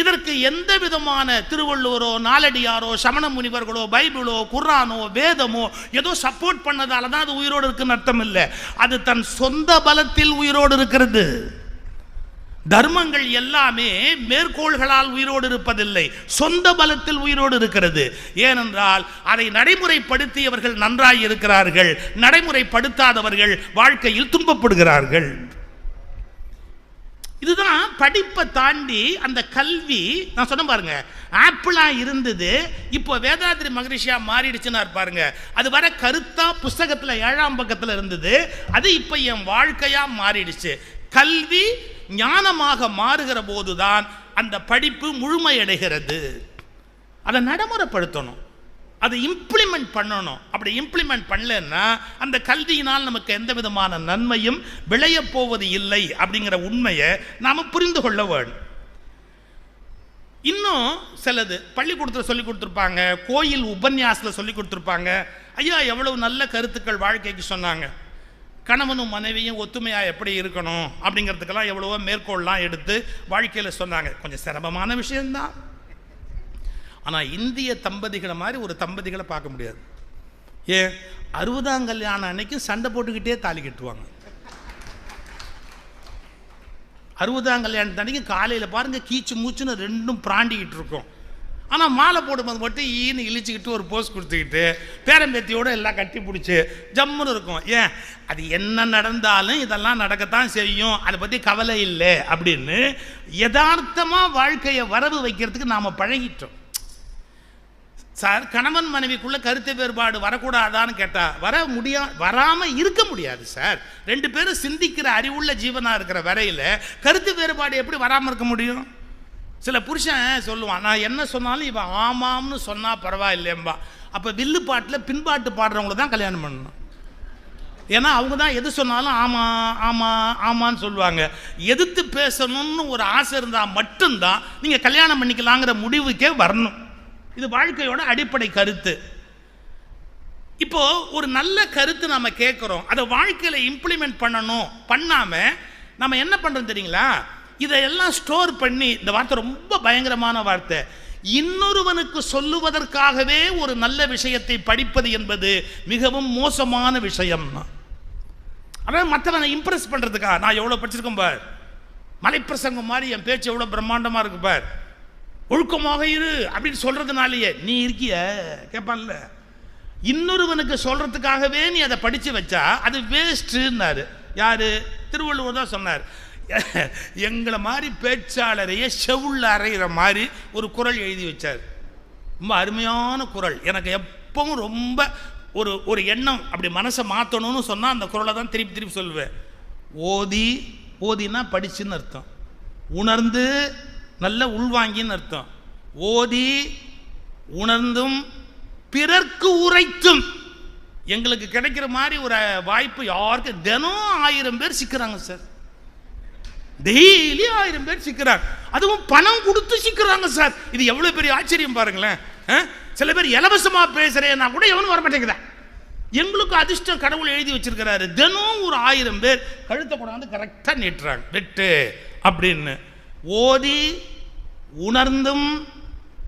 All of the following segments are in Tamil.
இதற்கு எந்த விதமான திருவள்ளுவரோ நாலடியாரோ சமண முனிவர்களோ பைபிளோ குர்ரானோ வேதமோ ஏதோ சப்போர்ட் பண்ணதால தான் அது உயிரோடு இருக்குன்னு அர்த்தம் இல்லை. அது தன் சொந்த பலத்தில் உயிரோடு இருக்கிறது. தர்மங்கள் எல்லாமே மேற்கோள்களால் உயிரோடு இருப்பதில்லை. சொந்த பலத்தில் உயிரோடு இருக்கிறது. ஏனென்றால் அதை நடைமுறைப்படுத்தியவர்கள் நன்றாய் இருக்கிறார்கள். நடைமுறைப்படுத்தாதவர்கள் வாழ்க்கையில் துன்பப்படுகிறார்கள். இதுதான் படிப்பை தாண்டி அந்த கல்வி. நான் சொன்ன பாருங்க ஆப்பிளா இருந்தது இப்போ வேதாத்ரி மகரிஷியா மாறிடுச்சுன்னா பாருங்க. அது வர கருத்தா புஸ்தகத்தில் ஏழாம் பக்கத்தில் இருந்தது அது இப்போ என் வாழ்க்கையா மாறிடுச்சு. கல்வி ஞானமாக மாறுகிற போதுதான் அந்த படிப்பு முழுமையடைகிறது. அதை நடைமுறைப்படுத்தணும். அதை இம்ப்ளிமெண்ட் பண்ணணும். அப்படி இம்ப்ளிமெண்ட் பண்ணலன்னா அந்த கல்வியினால் நமக்கு எந்த விதமான நன்மையும் விளையப் போவது இல்லை அப்படிங்கிற உண்மையை நாம் புரிந்து கொள்ள வேண்டும். இன்னும் சிலது பள்ளிக்கூடத்தில் சொல்லி கொடுத்துருப்பாங்க கோயில் உபன்யாசத்தில் சொல்லி கொடுத்துருப்பாங்க. ஐயா எவ்வளவு நல்ல கருத்துக்கள் வாழ்க்கைக்கு சொன்னாங்க. கணவனும் மனைவியும் ஒத்துமையாக எப்படி இருக்கணும் அப்படிங்கிறதுக்கெல்லாம் எவ்வளவோ மேற்கோள்லாம் எடுத்து வாழ்க்கையில் சொன்னாங்க. கொஞ்சம் சிரமமான விஷயம்தான். ஆனால் இந்திய தம்பதிகளை மாதிரி ஒரு தம்பதிகளை பார்க்க முடியாது. ஏன் அறுபதாம் கல்யாணம் அன்னைக்கும் சண்டை போட்டுக்கிட்டே தாலி கட்டுவாங்க. அறுபதாம் கல்யாணத்து அன்னைக்கு காலையில் பாருங்கள் கீச்சு மூச்சுன்னு ரெண்டும் பிராண்டிக்கிட்டு இருக்கும். ஆனால் மாலை போடும்போது மட்டும் ஈன்னு இழிச்சிக்கிட்டு ஒரு போஸ் கொடுத்துக்கிட்டு பேரம்பேத்தியோடு எல்லாம் கட்டி பிடிச்சி ஜம்முன்னு இருக்கும். ஏன் அது என்ன நடந்தாலும் இதெல்லாம் நடக்கத்தான் செய்யும். அதை பற்றி கவலை இல்லை அப்படின்னு யதார்த்தமாக வாழ்க்கையை வரவு வைக்கிறதுக்கு நாம் பழகிட்டோம். சார் கணவன் மனைவிக்குள்ள கருத்து வேறுபாடு வரக்கூடாதான்னு கேட்டா வர முடியா வராமல் இருக்க முடியாது சார். ரெண்டு பேரும் சிந்திக்கிற அறிவுள்ள ஜீவனாக இருக்கிற வரையில் கருத்து வேறுபாடு எப்படி வராமல் இருக்க முடியும்? சில புருஷன் சொல்லுவான் நான் என்ன சொன்னாலும் இவன் ஆமாம்னு சொன்னால் பரவாயில்லையம்பா. அப்போ வில்லு பாட்டில் பின்பாட்டு பாடுறவங்கள தான் கல்யாணம் பண்ணணும். ஏன்னா அவங்க தான் எது சொன்னாலும் ஆமா ஆமா ஆமான்னு சொல்லுவாங்க. எதிர்த்து பேசணும்னு ஒரு ஆசை இருந்தால் மட்டும்தான் நீங்கள் கல்யாணம் பண்ணிக்கலாங்கிற முடிவுக்கே வரணும். இது வாழ்க்கையோட அடிப்படை கருத்து. இப்போ ஒரு நல்ல கருத்து நம்ம கேட்குறோம். அதை வாழ்க்கையில் இம்ப்ளிமெண்ட் பண்ணணும். பண்ணாம நம்ம என்ன பண்ணுறோம் தெரியுங்களா? இதையெல்லாம் ஸ்டோர் பண்ணி இந்த வார்த்தை ரொம்ப பயங்கரமான வார்த்தை. இன்னொருவனுக்கு சொல்லுவதற்காகவே ஒரு நல்ல விஷயத்தை படிப்பது என்பது மிகவும் மோசமான விஷயம். அதாவது மற்றவனை இம்ப்ரெஸ் பண்ணுறதுக்கா நான் எவ்வளோ படிச்சிருக்கேன் பார். மலைப்பிரசங்கம் மாதிரி என் பேச்சு எவ்வளோ பிரம்மாண்டமாக இருக்கு பார். ஒழுக்கமாக இரு அப்படின்னு சொல்கிறதுனாலேயே நீ இருக்கிய? கேட்பான்ல இன்னொருவனுக்கு சொல்கிறதுக்காகவே நீ அதை படித்து வச்சா அது வேஸ்ட்டுன்னாரு யார்? திருவள்ளுவர் தான் சொன்னார். எங்களை மாதிரி பேச்சாளரையே செவுள்ள அறையிற மாதிரி ஒரு குரல் எழுதி வச்சார். ரொம்ப அருமையான குரல். எனக்கு எப்பவும் ரொம்ப ஒரு ஒரு எண்ணம். அப்படி மனசை மாற்றணும்னு சொன்னால் அந்த குரலை தான் திருப்பி திருப்பி சொல்லுவேன். ஓதி ஓதினா படிச்சுன்னு அர்த்தம். உணர்ந்து நல்ல உள்வாங்கின்னு அர்த்தம். ஓதி உணர்ந்தும் பிறர்க்கு உரைத்தும். எங்களுக்கு கிடைக்கிற மாதிரி ஒரு வாய்ப்பு யாருக்கு? தினம் ஆயிரம் பேர் சிக்கிறாங்க சார். டெய்லி ஆயிரம் பேர் சிக்கிறாங்க. அதுவும் பணம் கொடுத்து சிக்கிறாங்க சார். இது எவ்வளோ பெரிய ஆச்சரியம் பாருங்களேன். ஆ? சில பேர் இலவசமாக பேசுறேன்னா கூட எவனும் வர மாட்டேங்குதா எங்களுக்கு அதிர்ஷ்டம் கடவுள் எழுதி வச்சிருக்கிறாரு. தினம் ஒரு ஆயிரம் பேர் கழுத்தை கொண்டாந்து கரெக்டாக நீட்டுறாங்க. வெட்டு அப்படின்னு. ஓதி உணர்ந்தும்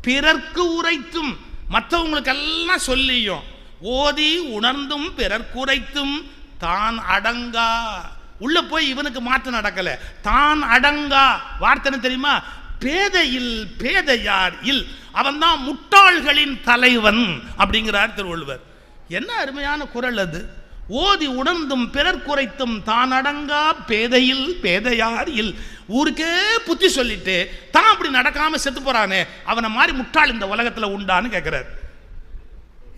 பிறர்க்கு உரைத்தும் மற்றவங்களுக்கெல்லாம் சொல்லியும். ஓதி உணர்ந்தும் பிறர்க்கு உரைத்தும் தான் அடங்கா. உள்ள போய் இவனுக்கு மாற்றம் நடக்கல. தான் அடங்கா. வார்த்தைன்னு தெரியுமா? பேதையில் பேதையார் இல். அவன்தான் முட்டாள்களின் தலைவன். அப்படிங்கிறார் திருவள்ளுவர். என்ன அருமையான குரல் அது. ஓதி உணர்ந்தும் பிறர் குறைத்தும் தான் அடங்கா. பேதையில் பேதையார் இல். ஊருக்கே புத்தி சொல்லிட்டு தான் அப்படி நடக்காம செத்து போறானே அவனை மாதிரி முட்டாள் இந்த உலகத்துல உண்டான்னு கேட்கிறார்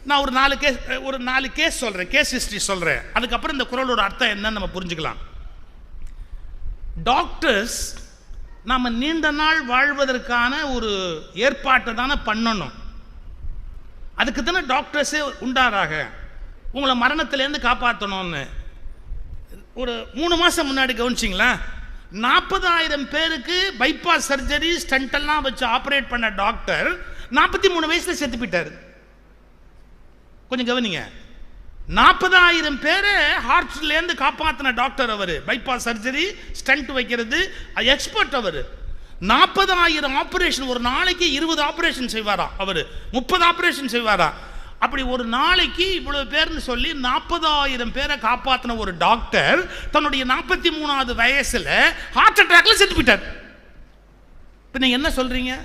நான் ஒரு நாலு கேஸ் ஒரு நாலு கேஸ் சொல்றேன் கேஸ் ஹிஸ்டரி சொல்றேன். அதுக்கப்புறம் இந்த குரலோட அர்த்தம் என்னன்னு நம்ம புரிஞ்சுக்கலாம். டாக்டர்ஸ் நாம் நீண்ட நாள் வாழ்வதற்கான ஒரு ஏற்பாட்டை தானே பண்ணணும். அதுக்கு தானே டாக்டர்ஸே உண்டாராக? உங்களை மரணத்திலேருந்து காப்பாற்றணும்னு ஒரு மூணு மாதம் முன்னாடி கவனிச்சிங்களா நாற்பதாயிரம் பேருக்கு பைபாஸ் சர்ஜரி ஸ்டண்டெல்லாம் வச்சு ஆப்ரேட் பண்ண டாக்டர் நாற்பத்தி மூணு வயசில் செத்து போயிட்டார். கொஞ்சம் கவனிங்க. நாற்பதாயிரம் பேரை ஹார்ட்லேருந்து காப்பாற்றின டாக்டர் அவர். பைபாஸ் சர்ஜரி ஸ்டண்ட் வைக்கிறது எக்ஸ்பர்ட் அவர். நாற்பதாயிரம் ஆபரேஷன் ஒரு நாளைக்கு இருபது ஆபரேஷன் செய்வாராம் அவர். முப்பது ஆபரேஷன் செய்வாராம். அப்படி ஒரு நாளைக்கு இவ்வளவு பேர்னு சொல்லி நாற்பதாயிரம் பேரை காப்பாற்றின ஒரு டாக்டர் தன்னுடைய நாற்பத்தி மூணாவது வயசில் ஹார்ட் அட்டாக்ல செத்து போயிட்டார். இப்ப என்ன சொல்றீங்க?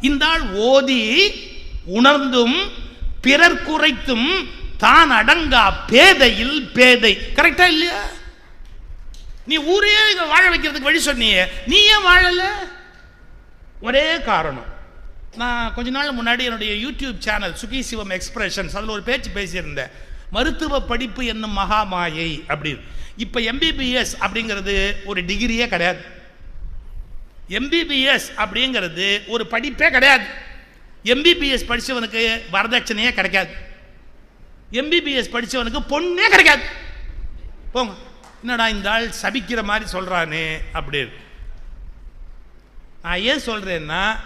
இந்த ஆள் ஓதி உணர்ந்தும் பிறர் குறைத்தும் தான் அடங்கா பேதையில் பேதை. கரெக்டா இல்லையா? நீ ஊரே வாழ வைக்கிறதுக்கு வழி சொன்னியே. நீ ஏன் வாழல? ஒரே காரணம். நான் கொஞ்ச நாள் முன்னாடி என்னுடைய YouTube channel Suki Sivam expressions அதில் ஒரு பேச்சு பேசியிருந்தேன். மருத்துவ படிப்பு என்னும் மகாமாயை அப்படின்னு. இப்போ எம்பிபிஎஸ் அப்படிங்கிறது ஒரு டிகிரியே கிடையாது. எம்பிபிஎஸ் அப்படிங்கிறது ஒரு படிப்பே கிடையாது. எம்பிபிஎஸ் படித்தவனுக்கு வரதட்சணையே கிடைக்காது. எம்பிபிஎஸ் படித்தவனுக்கு பொண்ணே கிடைக்காது. போங்க. என்னடா இந்த ஆள் சபிக்கிற மாதிரி சொல்கிறானே அப்படின்னு. நான் ஏன் சொல்கிறேன்னா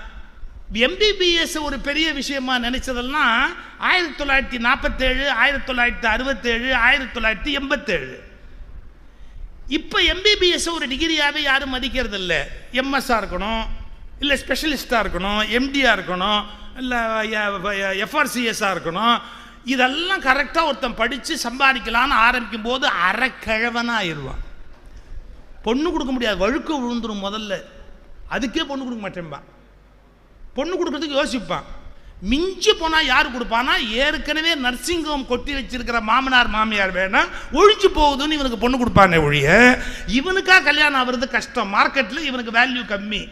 எம்பிபிஎஸ் ஒரு பெரிய விஷயமா நினைச்சதெல்லாம் ஆயிரத்தி தொள்ளாயிரத்தி நாற்பத்தேழு ஆயிரத்தி தொள்ளாயிரத்தி அறுபத்தேழு ஆயிரத்தி தொள்ளாயிரத்தி எண்பத்தேழு. இப்போ எம்பிபிஎஸ் ஒரு டிகிரியாகவே யாரும் மதிக்கிறது இல்லை எம்எஸ்ஸாக இருக்கணும் இல்லை ஸ்பெஷலிஸ்டாக இருக்கணும் எம்டியாக இருக்கணும் இல்லை எஃப்ஆர்சிஎஸ்ஸாக இருக்கணும். இதெல்லாம் கரெக்டாக ஒருத்தன் படித்து சம்பாதிக்கலான்னு ஆரம்பிக்கும் போது அறக்கிழவனாக ஆயிடுவான் பொண்ணு கொடுக்க முடியாது வழுக்க விழுந்துரும் முதல்ல. அதுக்கே பொண்ணு கொடுக்க மாட்டேன்பான் பொண்ணு கொடுக்கறதுக்கு யோசிப்பான். மிஞ்சி போனால் யார் கொடுப்பானா? ஏற்கனவே நர்சிங் ஹோம் கொட்டி வச்சிருக்கிற மாமனார் மாமியார் வேணாம் ஒழிஞ்சு போகுதுன்னு இவனுக்கு பொண்ணு கொடுப்பானே ஒழிய இவனுக்கா கல்யாணம் ஆகுறது கஷ்டம். மார்க்கெட்டில் இவனுக்கு வேல்யூ கம்மி.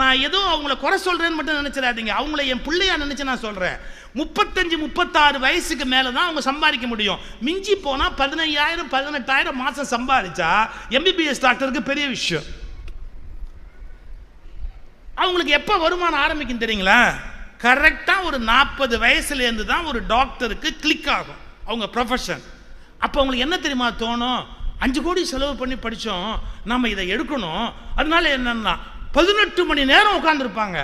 நான் ஏதோ அவங்கள குறை சொல்கிறேன்னு மட்டும் நினச்சிடாதீங்க. அவங்கள என் பிள்ளையா நினச்சி நான் சொல்கிறேன் முப்பத்தஞ்சு முப்பத்தாறு வயசுக்கு மேலே தான் அவங்க சம்பாதிக்க முடியும். மிஞ்சி போனால் பதினையாயிரம் பதினெட்டாயிரம் மாதம் சம்பாதிச்சா எம்பிபிஎஸ் டாக்டருக்கு பெரிய விஷயம். அவங்களுக்கு எப்போ வருமானம் ஆரம்பிக்கும் தெரியுங்களா? கரெக்டாக ஒரு நாற்பது வயசுலேருந்து தான் ஒரு டாக்டருக்கு கிளிக் ஆகும். அவங்க ப்ரொஃபஷன் அப்போ அவங்களுக்கு என்ன தெரியுமா தோணும்? அஞ்சு கோடி செலவு பண்ணி படித்தோம். நம்ம இதை எடுக்கணும். அதனால என்னன்னா பதினெட்டு மணி நேரம் உட்காந்துருப்பாங்க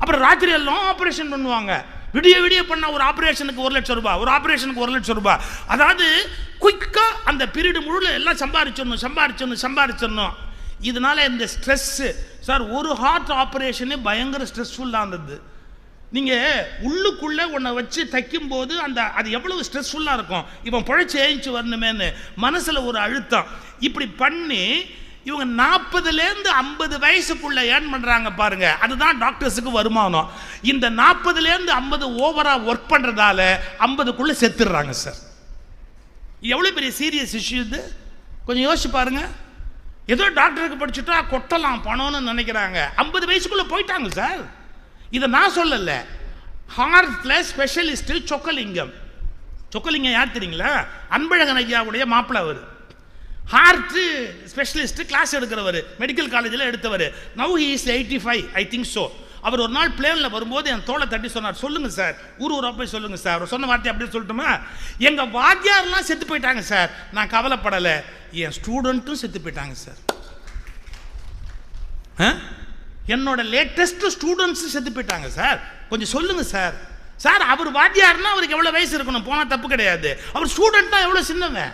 அப்புறம் ராத்திரி எல்லாம் ஆப்ரேஷன் பண்ணுவாங்க. விடிய விடிய பண்ண ஒரு ஆப்ரேஷனுக்கு ஒரு லட்சம் ரூபாய் ஒரு ஆப்ரேஷனுக்கு ஒரு லட்சம் ரூபாய். அதாவது குயிக்காக அந்த பீரியடு முழுல எல்லாம் சம்பாரிச்சிடணும் சம்பாரிச்சிடணும் சம்பாரிச்சிடணும். இதனால இந்த ஸ்ட்ரெஸ்ஸு சார் ஒரு ஹார்ட் ஆப்ரேஷனே பயங்கர ஸ்ட்ரெஸ்ஃபுல்லாக இருந்தது. நீங்கள் உள்ளுக்குள்ளே உன்னை வச்சு தைக்கும்போது அந்த அது எவ்வளவு ஸ்ட்ரெஸ்ஃபுல்லாக இருக்கும். இவன் பிழைச்சி ஏஞ்சி வரணுமேன்னு மனசில் ஒரு அழுத்தம். இப்படி பண்ணி இவங்க நாற்பதுலேருந்து ஐம்பது வயசுக்குள்ள ஏர்ன் பண்ணுறாங்க பாருங்கள் அதுதான் டாக்டர்ஸுக்கு வருமானம். இந்த நாற்பதுலேருந்து ஐம்பது ஓவராக ஒர்க் பண்ணுறதால ஐம்பதுக்குள்ளே செத்துடுறாங்க சார் எவ்வளோ பெரிய சீரியஸ் இஷ்யூ இது? கொஞ்சம் யோசிச்சு பாருங்கள் ஏதோ டாக்டருக்கு படிச்சுட்டா கொட்டலாம் பணம்னு நினைக்கிறாங்க. ஐம்பது வயசுக்குள்ளே போயிட்டாங்க சார். இதை நான் சொல்லல. ஹார்ட்டில் ஸ்பெஷலிஸ்ட் சொக்கலிங்கம். சொக்கலிங்கம் யார் தெரியுங்களா? அன்பழகன் ஐயாவுடைய மாப்பிள்ள அவர். ஹார்ட் ஸ்பெஷலிஸ்ட் கிளாஸ் எடுக்கிறவர் மெடிக்கல் காலேஜில் எடுத்தவர். Now he is eighty five I think so அவர் ஒரு நாள் பிளேனில் வரும்போது என் தோலை தட்டி சொன்னார் சொல்லுங்கள் சார் ஊர் ஊராக போய் சொல்லுங்கள் சார். அவர் சொன்ன வார்த்தை அப்படியே சொல்லட்டுமா? எங்கள் வாத்தியார்லாம் செத்து போயிட்டாங்க சார். நான் கவலைப்படலை. என் ஸ்டூடெண்ட்டும் செத்து போயிட்டாங்க சார். ஆ? என்னோட லேட்டஸ்ட் ஸ்டூடெண்ட்ஸும் செத்து போயிட்டாங்க சார். கொஞ்சம் சொல்லுங்கள் சார். சார் அவர் வாத்தியார்னா அவருக்கு எவ்வளோ வயசு இருக்கணும்? போனால் தப்பு கிடையாது. அவர் ஸ்டூடெண்ட்னா எவ்வளோ சின்னவன்?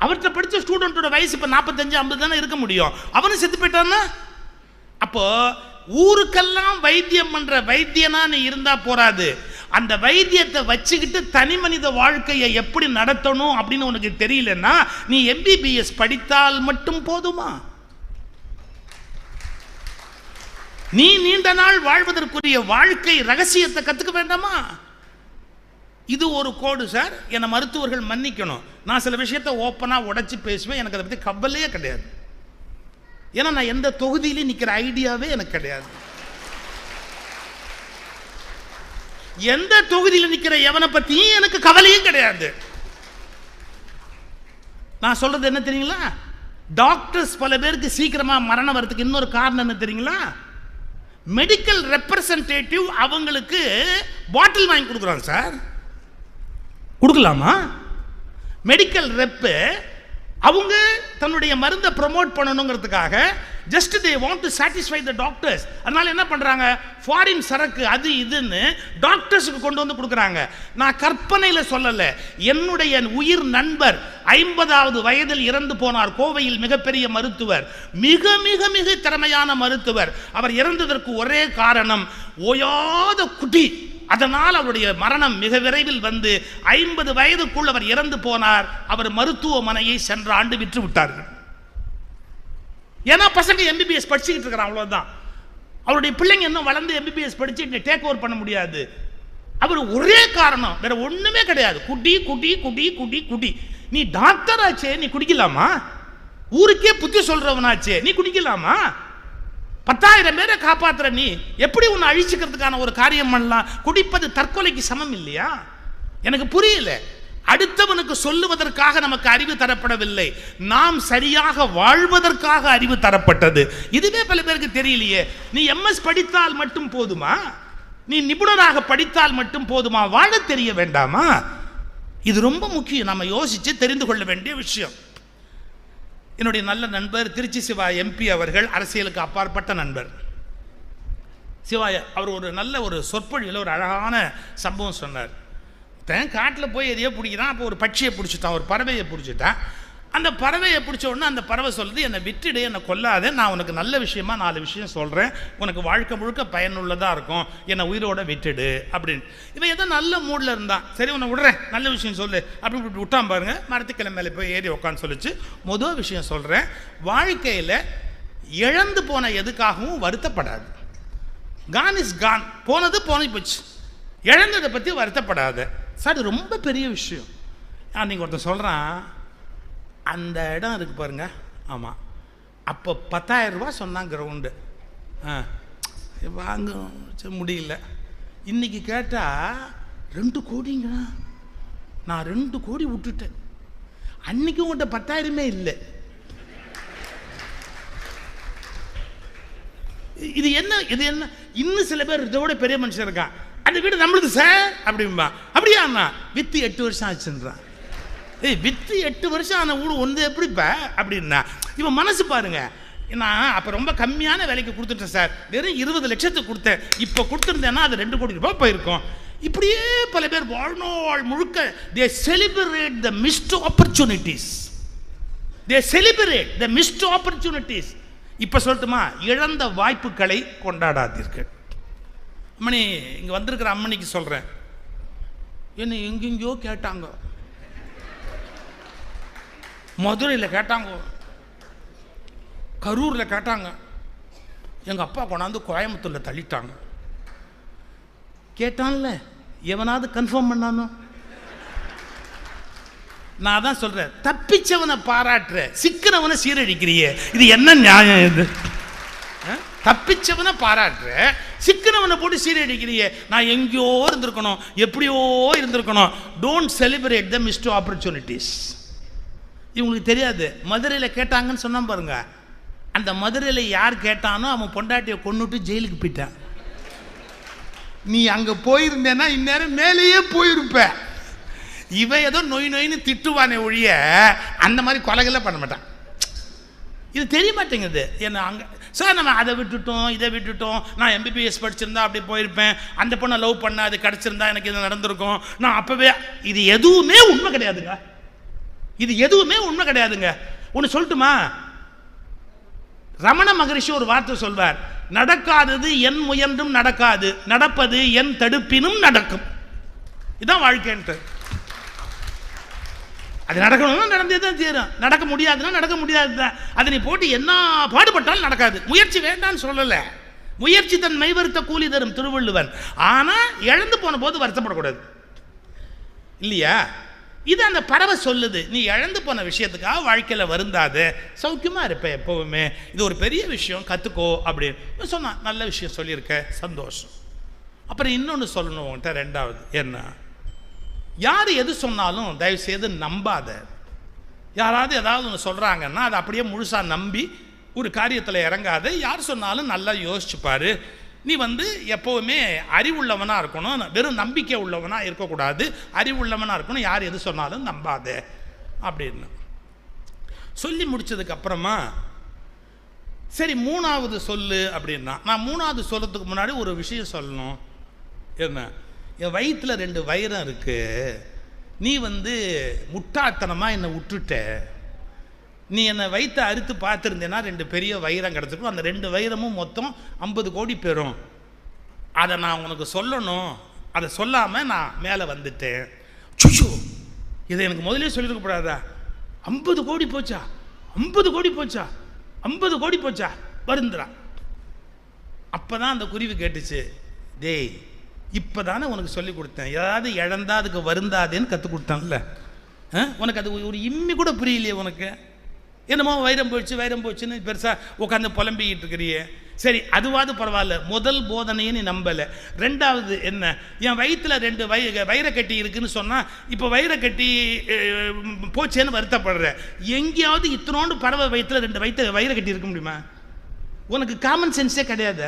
அவர்கிட்ட படித்த ஸ்டூடெண்ட்டோட வயசு இப்போ நாற்பத்தஞ்சு ஐம்பது தானே இருக்க முடியும். அவனும் செத்து போயிட்டான்னா? அப்போது ஊருக்கெல்லாம் வைத்தியம் பண்ற வைத்தியனா நீ இருந்தா போராது அந்த வைத்தியத்தை வச்சுக்கிட்டு தனி மனித வாழ்க்கையை எப்படி நடத்தணும் அப்படின்னு உனக்கு தெரியலன்னா நீ எம்பிபிஎஸ் படித்தால் மட்டும் போதுமா? நீ நீண்ட நாள் வாழ்வதற்குரிய வாழ்க்கை ரகசியத்தை கத்துக்க வேண்டாமா? இது ஒரு கோடு சார். என்னை மருத்துவர்கள் மன்னிக்கணும். நான் சில விஷயத்தை ஓப்பனாக உடைச்சி பேசுவேன். எனக்கு அதை பற்றி கவலையே கிடையாது. ஏன்னா நான் எந்த தொகுதியிலையும் நிற்கிற ஐடியாவே எனக்கு கிடையாது. எந்த தொகுதியில் நிற்கிற எவனை பற்றியும் எனக்கு கவலையும் கிடையாது. நான் சொல்றது என்ன தெரியுங்களா? டாக்டர்ஸ் பல பேருக்கு சீக்கிரமாக மரணம் வரதுக்கு இன்னொரு காரணம் என்ன தெரியுங்களா? மெடிக்கல் ரெப்ரசன்டேட்டிவ் அவங்களுக்கு பாட்டில் வாங்கி கொடுக்குறாங்க சார். கொடுக்கலாமா? மெடிக்கல் ரெப்பு அவங்க தன்னுடைய மருந்தை promote பண்ணணுங்கிறதுக்காக just they want to satisfy the doctors அதனால என்ன பண்றாங்க? ஃபாரின் சரக்கு அது இதுன்னு டாக்டர்ஸுக்கு கொண்டு வந்து கொடுக்குறாங்க. நான் கற்பனையில் சொல்லலை. என்னுடைய உயிர் நண்பர் ஐம்பதாவது வயதில் இறந்து போனார். கோவையில் மிகப்பெரிய மருத்துவர். மிக மிக மிக திறமையான மருத்துவர். அவர் இறந்ததற்கு ஒரே காரணம் ஓயாத குடி. அதனால் அவருடைய மரணம் மிக விரைவில் வந்து ஐம்பது வயதுக்குள் அவர் இறந்து போனார். அவர் மருத்துவமனையை சென்ற ஆண்டு விற்று விட்டார்கள். ஏன்னா பசங்க எம்பிபிஎஸ் படிச்சுக்கிட்டு இருக்கிறான் அவ்வளோதான் அவருடைய பிள்ளைங்க இன்னும் வளர்ந்து எம்பிபிஎஸ் படிச்சு டேக் ஓவர் பண்ண முடியாது. அவர் ஒரே காரணம் வேற ஒண்ணுமே கிடையாது. குடி குடி குடி குடி குடி. நீ டாக்டர் ஆச்சே நீ குடிக்கலாமா? ஊருக்கே புத்தி சொல்றவனாச்சே நீ குடிக்கலாமா? பத்தாயிரம் பேரை காப்பாத்துற நீ எப்படி உன்னை அழிச்சுக்கிறதுக்கான ஒரு காரியம் பண்ணலாம்? குடிப்பது தற்கொலைக்கு சமம் இல்லையா? எனக்கு புரியல. அடுத்தவனுக்கு சொல்லுவதற்காக நமக்கு அறிவு தரப்படவில்லை. நாம் சரியாக வாழ்வதற்காக அறிவு தரப்பட்டது. இதுவே பல பேருக்கு தெரியலையே. நீ எம்எஸ் படித்தால் மட்டும் போதுமா? நீ நிபுணராக படித்தால் மட்டும் போதுமா? வாழ தெரிய வேண்டாமா? இது ரொம்ப முக்கியம். நம்ம யோசிச்சு தெரிந்து கொள்ள வேண்டிய விஷயம். என்னுடைய நல்ல நண்பர் திருச்சி சிவா எம்பி அவர்கள் அரசியலுக்கு அப்பாற்பட்ட நண்பர். சிவா அவர் ஒரு நல்ல ஒரு சொற்பொழியில் ஒரு அழகான சம்பவம் சொன்னார். தன் காட்டில் போய் எதையோ பிடிக்கிறான் அப்போ ஒரு பட்சியை பிடிச்சிட்டான் ஒரு பறவையை பிடிச்சிட்டான். அந்த பறவையை பிடிச்ச உடனே அந்த பறவை சொல்லுது என்னை விட்டுடு என்னை கொல்லாத. நான் உனக்கு நல்ல விஷயமா நாலு விஷயம் சொல்கிறேன் உனக்கு வாழ்க்கை முழுக்க பயனுள்ளதாக இருக்கும். என்னை உயிரோட விட்டுடு. அப்படின்னு. இவன் ஏதோ நல்ல மூடில் இருந்தான். சரி உன்னை விடுறேன். நல்ல விஷயம் சொல்லு. அப்படின்னு இப்படி விட்டான் பாருங்க. மரத்துக்கிழமை மேலே போய் ஏறி உட்காந்து சொல்லிச்சு. மொதல் விஷயம் சொல்கிறேன் வாழ்க்கையில் இழந்து போன எதுக்காகவும் வருத்தப்படாது. கான் இஸ் கான் போனது போனது போச்சு. இழந்ததை பற்றி வருத்தப்படாத. சார் ரொம்ப பெரிய விஷயம். நீங்கள் ஒருத்தன் சொல்கிறான் அந்த இடம் இருக்கு பாருங்க. ஆமாம் அப்போ பத்தாயிரம் சொன்னான் கிரவுண்டு ஆ. வாங்க முடியல. இன்றைக்கி கேட்டால் ரெண்டு கோடிங்கண்ணா நான் ரெண்டு கோடி விட்டுட்டேன். அன்னைக்கு உங்கள்கிட்ட பத்தாயிரமே இல்லை. இது என்ன இது என்ன? இன்னும் சில பேர் இதோட பெரிய மனுஷன் இருக்கான். அந்த வீடு நம்மளுக்கு சார் அப்படிம்பா. அப்படியா அண்ணா? வித்து எட்டு வருஷம் ஆச்சுன்றான். ஏய் வித்து எட்டு வருஷம் ஆன வீடு ஒன்று எப்படிப்ப? அப்படின்னா இவன் மனசு பாருங்க. நான் அப்போ ரொம்ப கம்மியான விலைக்கு கொடுத்துட்டேன் சார். வெறும் இருபது லட்சத்துக்கு கொடுத்தேன். இப்போ கொடுத்துருந்தேன்னா அது ரெண்டு கோடி ரூபாய் போயிருக்கும். இப்படியே பல பேர் வாழ்நாள் முழுக்க they celebrate the missed opportunities they celebrate the missed opportunities இப்போ சொல்லட்டுமா? இழந்த வாய்ப்புகளை கொண்டாடாதீர்கள். அம்மணி இங்கே வந்திருக்கிற அம்மணிக்கு சொல்கிறேன் என்ன எங்கெங்கேயோ கேட்டாங்க. மதுரையில் கேட்டாங்க. கரூரில் கேட்டாங்க. எங்கள் அப்பா கொண்டாந்து கோயம்புத்தூரில் தள்ளிட்டாங்க. கேட்டான்ல எவனாவது கன்ஃபார்ம் பண்ணானோ? நான் தான் சொல்கிறேன் தப்பிச்சவனை பாராட்டுற சிக்கிறவனை சீரழிக்கிறியே இது என்ன நியாயம் இது? தப்பிச்சவனை பாராட்டுற சிக்கிறவனை போட்டு சீரழிக்கிறியே நான் எங்கேயோ இருந்திருக்கணும் எப்படியோ இருந்திருக்கணும். Don't celebrate the missed opportunities இவங்களுக்கு தெரியாது. மதுரையில் கேட்டாங்கன்னு சொன்னான் பாருங்க. அந்த மதுரையில் யார் கேட்டானோ அவன் பொண்டாட்டியை கொண்டுட்டு ஜெயிலுக்கு போயிட்டான். நீ அங்கே போயிருந்தேன்னா இந்நேரம் மேலேயே போயிருப்ப. இவன் ஏதோ நொய் நொயின்னு திட்டுவானே ஒழிய அந்த மாதிரி கொலைகளை பண்ண மாட்டான். இது தெரிய மாட்டேங்குது. ஏன்னா அங்கே சார் நம்ம அதை விட்டுட்டோம் இதை விட்டுட்டோம். நான் எம்பிபிஎஸ் படிச்சிருந்தா அப்படி போயிருப்பேன். அந்த பொண்ணை லவ் பண்ண அது கிடச்சிருந்தா எனக்கு இது நடந்திருக்கும். நான் அப்போவே இது எதுவுமே உண்மை கிடையாதுங்க இது எதுவுமே உண்மை கிடையாதுங்க. ஒன்று சொல்லட்டுமா? ரமண மகரிஷி ஒரு வார்த்தை சொல்வார் நடக்காதது என் முயன்றும் நடக்காது நடப்பது என் தடுப்பினும் நடக்கும். இதுதான் வாழ்க்கைன்ட்டு. அது நடக்கணும்னா நடந்தே தான் செய்யறோம் நடக்க முடியாதுன்னா நடக்க முடியாது தான் அதை நீ போட்டு என்ன பாடுபட்டாலும் நடக்காது. முயற்சி வேண்டாம்னு சொல்லலை. முயற்சி தன் மெய்வருத்த கூலி தரும் திருவள்ளுவன் ஆனால் இழந்து போன போது வருத்தப்படக்கூடாது. இல்லையா? இது அந்த பறவை சொல்லுது. நீ இழந்து போன விஷயத்துக்காக வாழ்க்கையில் வருந்தாது. சௌக்கியமாக இருப்ப எப்போவுமே. இது ஒரு பெரிய விஷயம் கற்றுக்கோ அப்படின்னு சொன்னான் நல்ல விஷயம் சொல்லியிருக்க. சந்தோஷம். அப்புறம் இன்னொன்று சொல்லணும் உன்கிட்ட ரெண்டாவது. என்ன? யார் எது சொன்னாலும் தயவு செய்து நம்பாத. யாராவது ஏதாவது ஒன்று சொல்கிறாங்கன்னா அதை அப்படியே முழுசாக நம்பி ஒரு காரியத்தில் இறங்காத. யார் சொன்னாலும் நல்லா யோசிச்சு நீ வந்து எப்போவுமே அறிவுள்ளவனாக இருக்கணும் வெறும் நம்பிக்கை உள்ளவனாக இருக்கக்கூடாது. அறிவுள்ளவனாக இருக்கணும் யார் எது சொன்னாலும் நம்பாத அப்படின்னு. சொல்லி முடித்ததுக்கப்புறமா சரி மூணாவது சொல்லு அப்படின்னா நான் மூணாவது சொல்லத்துக்கு முன்னாடி ஒரு விஷயம் சொல்லணும். என்ன? என் வயிற்றுல ரெண்டு வயிறம் இருக்குது நீ வந்து முட்டாள்தனமாக என்னை விட்டுட்ட. நீ என்னை வயிற்ற அறுத்து பார்த்துருந்தேன்னா ரெண்டு பெரிய வைரம் கிடச்சிருக்கும். அந்த ரெண்டு வைரமும் மொத்தம் ஐம்பது கோடி பெறும். அதை நான் உனக்கு சொல்லணும். அதை சொல்லாமல் நான் மேலே வந்துட்டேன். சுஷு இதை எனக்கு முதலே சொல்லியிருக்கக்கூடாதா ஐம்பது கோடி போச்சா? ஐம்பது கோடி போச்சா? ஐம்பது கோடி போச்சா? வருந்துறான் அப்போ தான் அந்த குருவி கேட்டுச்சு. டேய் இப்போ தானே உனக்கு சொல்லி கொடுத்தேன். ஏதாவது இழந்தா அதுக்கு வருந்தாதேன்னு கற்றுக் கொடுத்தான்ல. ஆ? உனக்கு அது ஒரு இம்மி கூட புரியலையே உனக்கு. என்னமோ வைரம் போச்சு வைரம் போச்சுன்னு பெருசாக உட்காந்து புலம்பிக்கிட்டு இருக்கிறியே. சரி அதுவாது பரவாயில்ல. முதல் போதனையை நீ நம்பலை. ரெண்டாவது என்ன? என் வயிற்றுல ரெண்டு வை வைரக்கட்டி இருக்குன்னு சொன்னால் இப்போ வைரக்கட்டி போச்சேன்னு வருத்தப்படுற. எங்கேயாவது இத்தனோண்டு பறவை வயிற்றுல ரெண்டு வயிற்று வைரக்கட்டி இருக்க முடியுமா? உனக்கு காமன் சென்ஸே கிடையாது?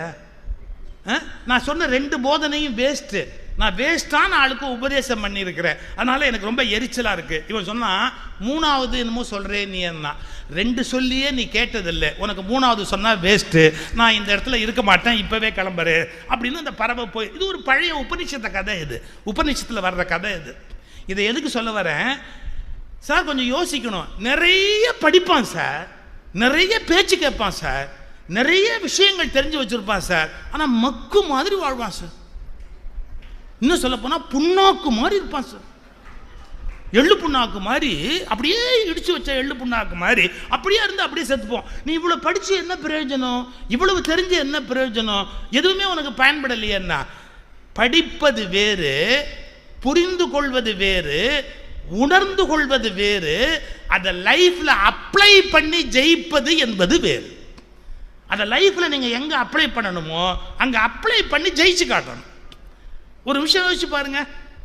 ஆ? நான் சொன்ன ரெண்டு போதனையும் வேஸ்ட்டு நான் வேஸ்டான ஆளுக்கு உபதேசம் பண்ணியிருக்கிறேன். அதனால் எனக்கு ரொம்ப எரிச்சலாக இருக்குது இவன் சொன்னால் மூணாவது என்னமோ சொல்கிறேன் நீ என்ன? ரெண்டு சொல்லியே நீ கேட்டதில்லை. உனக்கு மூணாவது சொன்னால் வேஸ்ட்டு நான் இந்த இடத்துல இருக்க மாட்டேன் இப்போவே கிளம்புறு. அப்படின்னு அந்த பறவை போய் இது ஒரு பழைய உபநிஷத்த கதை இது. உபநிஷத்தில் வர்ற கதை இது. இதை எதுக்கு சொல்ல வரேன்? சார் கொஞ்சம் யோசிக்கணும். நிறைய படிப்பான் சார். நிறைய பேச்சு கேட்பான் சார். நிறைய விஷயங்கள் தெரிஞ்சு வச்சிருப்பான் சார். ஆனால் மக்கு மாதிரி வாழ்வான் சார். இன்னும் சொல்ல போனால் புண்ணாக்கு மாதிரி இருப்பான் சார் எள்ளு புண்ணாக்கு மாதிரி அப்படியே இடிச்சு வச்ச எள்ளு புண்ணாக்கு மாதிரி அப்படியே இருந்து அப்படியே செத்துப்போம். நீ இவ்வளோ படித்து என்ன பிரயோஜனம்? இவ்வளவு தெரிஞ்சு என்ன பிரயோஜனம்? எதுவுமே உனக்கு பயன்படலையேன்னா படிப்பது வேறு புரிந்து கொள்வது வேறு உணர்ந்து கொள்வது வேறு அதை லைஃப்பில் அப்ளை பண்ணி ஜெயிப்பது என்பது வேறு. அதை லைஃப்பில் நீங்கள் எங்கே அப்ளை பண்ணணுமோ அங்கே அப்ளை பண்ணி ஜெயிச்சு காட்டணும். ஒரு விஷயம் யோசிச்சு பாருங்க.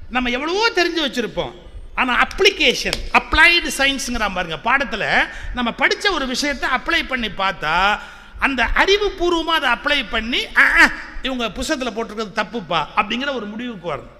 நம்ம எவ்வளவோ தெரிஞ்சு வச்சிருப்போம். ஆனால் அப்ளிகேஷன் அப்ளைடு சயின்ஸுங்கிறான் பாருங்க பாடத்தில் நம்ம படித்த ஒரு விஷயத்தை அப்ளை பண்ணி பார்த்தா அந்த அறிவுபூர்வமாக அதை அப்ளை பண்ணி "ஆ, இவங்க புஸ்தகத்தில் போட்டிருக்கிறது தப்புப்பா அப்படிங்கிற ஒரு முடிவுக்கு வரணும்.